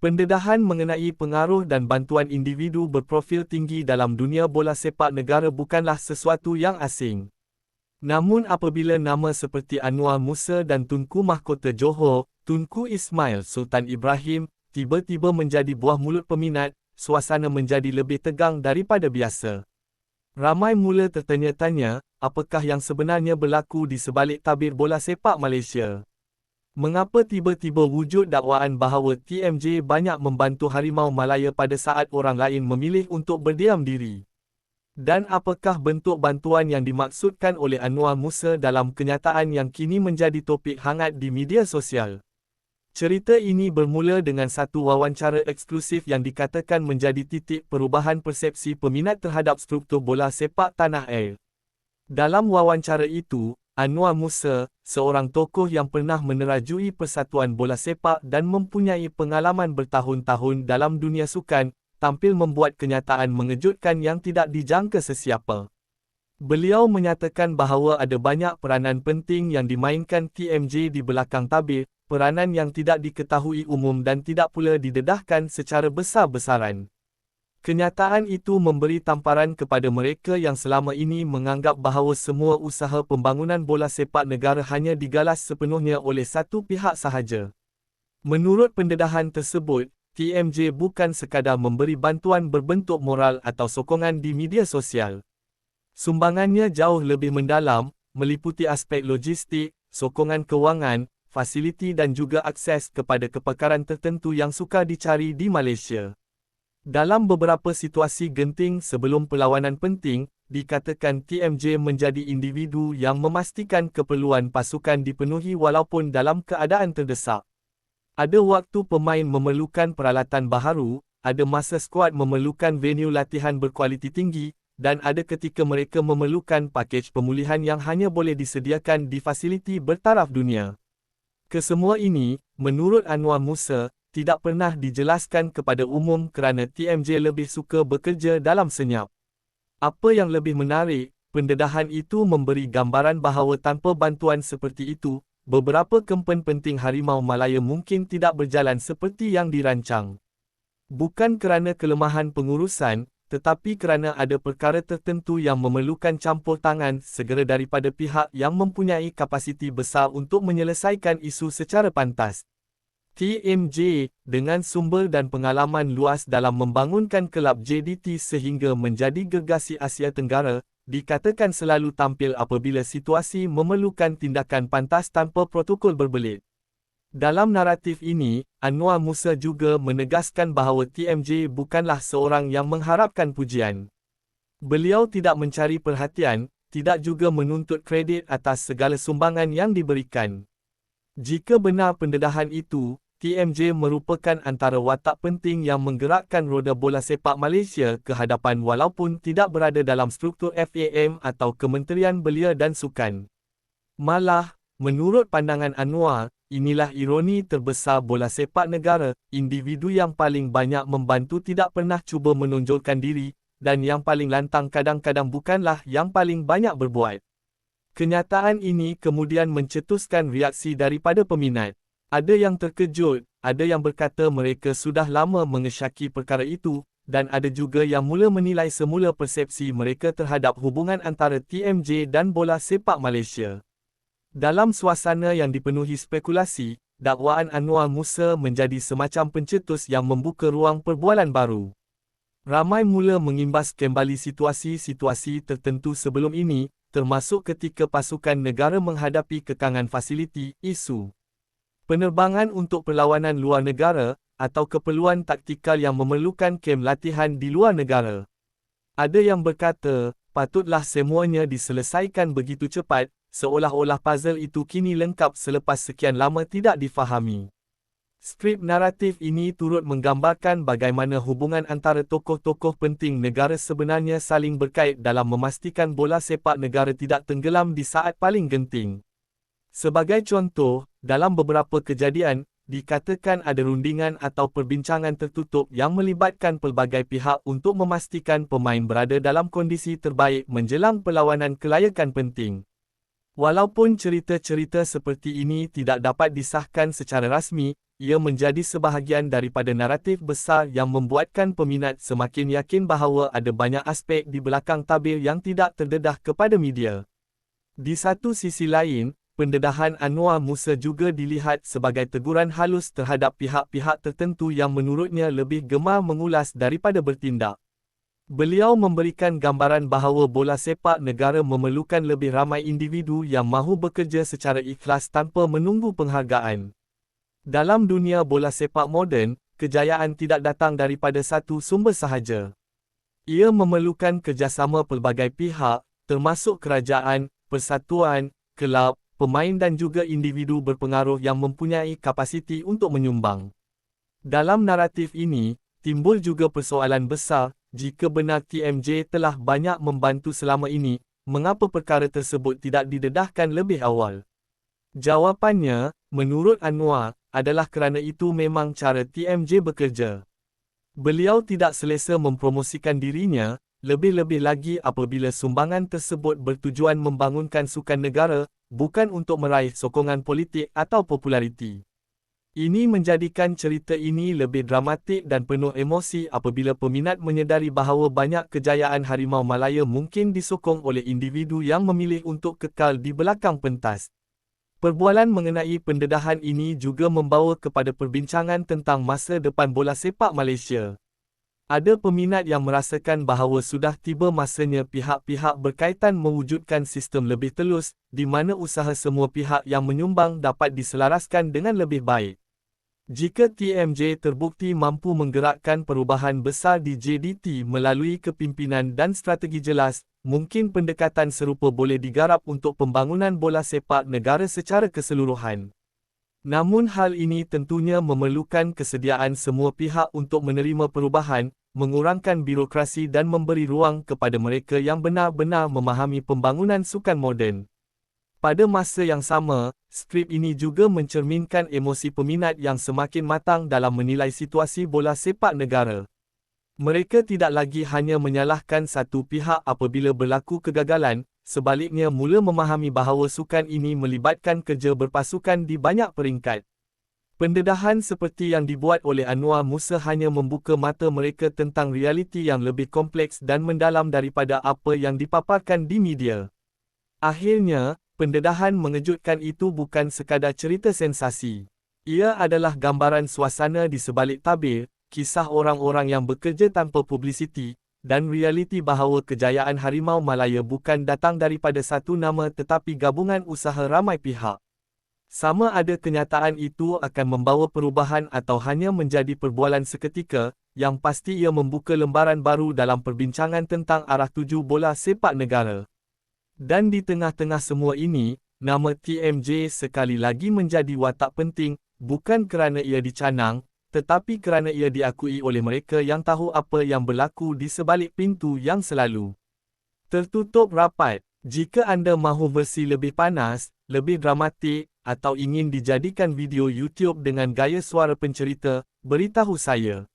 Pendedahan mengenai pengaruh dan bantuan individu berprofil tinggi dalam dunia bola sepak negara bukanlah sesuatu yang asing. Namun apabila nama seperti Anwar Musa dan Tunku Mahkota Johor, Tunku Ismail Sultan Ibrahim, tiba-tiba menjadi buah mulut peminat, suasana menjadi lebih tegang daripada biasa. Ramai mula tertanya-tanya, apakah yang sebenarnya berlaku di sebalik tabir bola sepak Malaysia. Mengapa tiba-tiba wujud dakwaan bahawa TMJ banyak membantu Harimau Malaya pada saat orang lain memilih untuk berdiam diri? Dan apakah bentuk bantuan yang dimaksudkan oleh Anwar Musa dalam kenyataan yang kini menjadi topik hangat di media sosial? Cerita ini bermula dengan satu wawancara eksklusif yang dikatakan menjadi titik perubahan persepsi peminat terhadap struktur bola sepak tanah air. Dalam wawancara itu, Anwar Musa, seorang tokoh yang pernah menerajui persatuan bola sepak dan mempunyai pengalaman bertahun-tahun dalam dunia sukan, tampil membuat kenyataan mengejutkan yang tidak dijangka sesiapa. Beliau menyatakan bahawa ada banyak peranan penting yang dimainkan TMJ di belakang tabir, peranan yang tidak diketahui umum dan tidak pula didedahkan secara besar-besaran. Kenyataan itu memberi tamparan kepada mereka yang selama ini menganggap bahawa semua usaha pembangunan bola sepak negara hanya digalas sepenuhnya oleh satu pihak sahaja. Menurut pendedahan tersebut, TMJ bukan sekadar memberi bantuan berbentuk moral atau sokongan di media sosial. Sumbangannya jauh lebih mendalam, meliputi aspek logistik, sokongan kewangan, fasiliti dan juga akses kepada kepakaran tertentu yang suka dicari di Malaysia. Dalam beberapa situasi genting sebelum perlawanan penting, dikatakan TMJ menjadi individu yang memastikan keperluan pasukan dipenuhi walaupun dalam keadaan terdesak. Ada waktu pemain memerlukan peralatan baharu, ada masa skuad memerlukan venue latihan berkualiti tinggi, dan ada ketika mereka memerlukan pakej pemulihan yang hanya boleh disediakan di fasiliti bertaraf dunia. Kesemua ini, menurut Anwar Musa, tidak pernah dijelaskan kepada umum kerana TMJ lebih suka bekerja dalam senyap. Apa yang lebih menarik, pendedahan itu memberi gambaran bahawa tanpa bantuan seperti itu, beberapa kempen penting Harimau Malaya mungkin tidak berjalan seperti yang dirancang. Bukan kerana kelemahan pengurusan, tetapi kerana ada perkara tertentu yang memerlukan campur tangan segera daripada pihak yang mempunyai kapasiti besar untuk menyelesaikan isu secara pantas. TMJ, dengan sumber dan pengalaman luas dalam membangunkan kelab JDT sehingga menjadi gegasi Asia Tenggara, dikatakan selalu tampil apabila situasi memerlukan tindakan pantas tanpa protokol berbelit. Dalam naratif ini, Anwar Musa juga menegaskan bahawa TMJ bukanlah seorang yang mengharapkan pujian. Beliau tidak mencari perhatian, tidak juga menuntut kredit atas segala sumbangan yang diberikan. Jika benar pendedahan itu, TMJ merupakan antara watak penting yang menggerakkan roda bola sepak Malaysia ke hadapan walaupun tidak berada dalam struktur FAM atau Kementerian Belia dan Sukan. Malah, menurut pandangan Anwar, inilah ironi terbesar bola sepak negara, individu yang paling banyak membantu tidak pernah cuba menonjolkan diri, dan yang paling lantang kadang-kadang bukanlah yang paling banyak berbuat. Kenyataan ini kemudian mencetuskan reaksi daripada peminat. Ada yang terkejut, ada yang berkata mereka sudah lama mengesyaki perkara itu, dan ada juga yang mula menilai semula persepsi mereka terhadap hubungan antara TMJ dan bola sepak Malaysia. Dalam suasana yang dipenuhi spekulasi, dakwaan Anwar Musa menjadi semacam pencetus yang membuka ruang perbualan baru. Ramai mula mengimbas kembali situasi-situasi tertentu sebelum ini, termasuk ketika pasukan negara menghadapi kekangan fasiliti, isu penerbangan untuk perlawanan luar negara, atau keperluan taktikal yang memerlukan kem latihan di luar negara. Ada yang berkata, patutlah semuanya diselesaikan begitu cepat, seolah-olah puzzle itu kini lengkap selepas sekian lama tidak difahami. Skrip naratif ini turut menggambarkan bagaimana hubungan antara tokoh-tokoh penting negara sebenarnya saling berkait dalam memastikan bola sepak negara tidak tenggelam di saat paling genting. Sebagai contoh, dalam beberapa kejadian, dikatakan ada rundingan atau perbincangan tertutup yang melibatkan pelbagai pihak untuk memastikan pemain berada dalam kondisi terbaik menjelang perlawanan kelayakan penting. Walaupun cerita-cerita seperti ini tidak dapat disahkan secara rasmi, ia menjadi sebahagian daripada naratif besar yang membuatkan peminat semakin yakin bahawa ada banyak aspek di belakang tabir yang tidak terdedah kepada media. Di satu sisi lain, pendedahan Anwar Musa juga dilihat sebagai teguran halus terhadap pihak-pihak tertentu yang menurutnya lebih gemar mengulas daripada bertindak. Beliau memberikan gambaran bahawa bola sepak negara memerlukan lebih ramai individu yang mahu bekerja secara ikhlas tanpa menunggu penghargaan. Dalam dunia bola sepak moden, kejayaan tidak datang daripada satu sumber sahaja. Ia memerlukan kerjasama pelbagai pihak, termasuk kerajaan, persatuan, kelab, pemain dan juga individu berpengaruh yang mempunyai kapasiti untuk menyumbang. Dalam naratif ini, timbul juga persoalan besar, jika benar TMJ telah banyak membantu selama ini, mengapa perkara tersebut tidak didedahkan lebih awal? Jawapannya, menurut Anwar, adalah kerana itu memang cara TMJ bekerja. Beliau tidak selesa mempromosikan dirinya, lebih-lebih lagi apabila sumbangan tersebut bertujuan membangunkan sukan negara, bukan untuk meraih sokongan politik atau populariti. Ini menjadikan cerita ini lebih dramatik dan penuh emosi apabila peminat menyedari bahawa banyak kejayaan Harimau Malaya mungkin disokong oleh individu yang memilih untuk kekal di belakang pentas. Perbualan mengenai pendedahan ini juga membawa kepada perbincangan tentang masa depan bola sepak Malaysia. Ada peminat yang merasakan bahawa sudah tiba masanya pihak-pihak berkaitan mewujudkan sistem lebih telus, di mana usaha semua pihak yang menyumbang dapat diselaraskan dengan lebih baik. Jika TMJ terbukti mampu menggerakkan perubahan besar di JDT melalui kepimpinan dan strategi jelas, mungkin pendekatan serupa boleh digarap untuk pembangunan bola sepak negara secara keseluruhan. Namun hal ini tentunya memerlukan kesediaan semua pihak untuk menerima perubahan, mengurangkan birokrasi dan memberi ruang kepada mereka yang benar-benar memahami pembangunan sukan moden. Pada masa yang sama, skrip ini juga mencerminkan emosi peminat yang semakin matang dalam menilai situasi bola sepak negara. Mereka tidak lagi hanya menyalahkan satu pihak apabila berlaku kegagalan, sebaliknya mula memahami bahawa sukan ini melibatkan kerja berpasukan di banyak peringkat. Pendedahan seperti yang dibuat oleh Anwar Musa hanya membuka mata mereka tentang realiti yang lebih kompleks dan mendalam daripada apa yang dipaparkan di media. Akhirnya, pendedahan mengejutkan itu bukan sekadar cerita sensasi. Ia adalah gambaran suasana di sebalik tabir, kisah orang-orang yang bekerja tanpa publisiti, dan realiti bahawa kejayaan Harimau Malaya bukan datang daripada satu nama tetapi gabungan usaha ramai pihak. Sama ada kenyataan itu akan membawa perubahan atau hanya menjadi perbualan seketika, yang pasti ia membuka lembaran baru dalam perbincangan tentang arah tuju bola sepak negara. Dan di tengah-tengah semua ini, nama TMJ sekali lagi menjadi watak penting, bukan kerana ia dicanang, tetapi kerana ia diakui oleh mereka yang tahu apa yang berlaku di sebalik pintu yang selalu tertutup rapat. Jika anda mahu versi lebih panas, lebih dramatik, atau ingin dijadikan video YouTube dengan gaya suara pencerita, beritahu saya.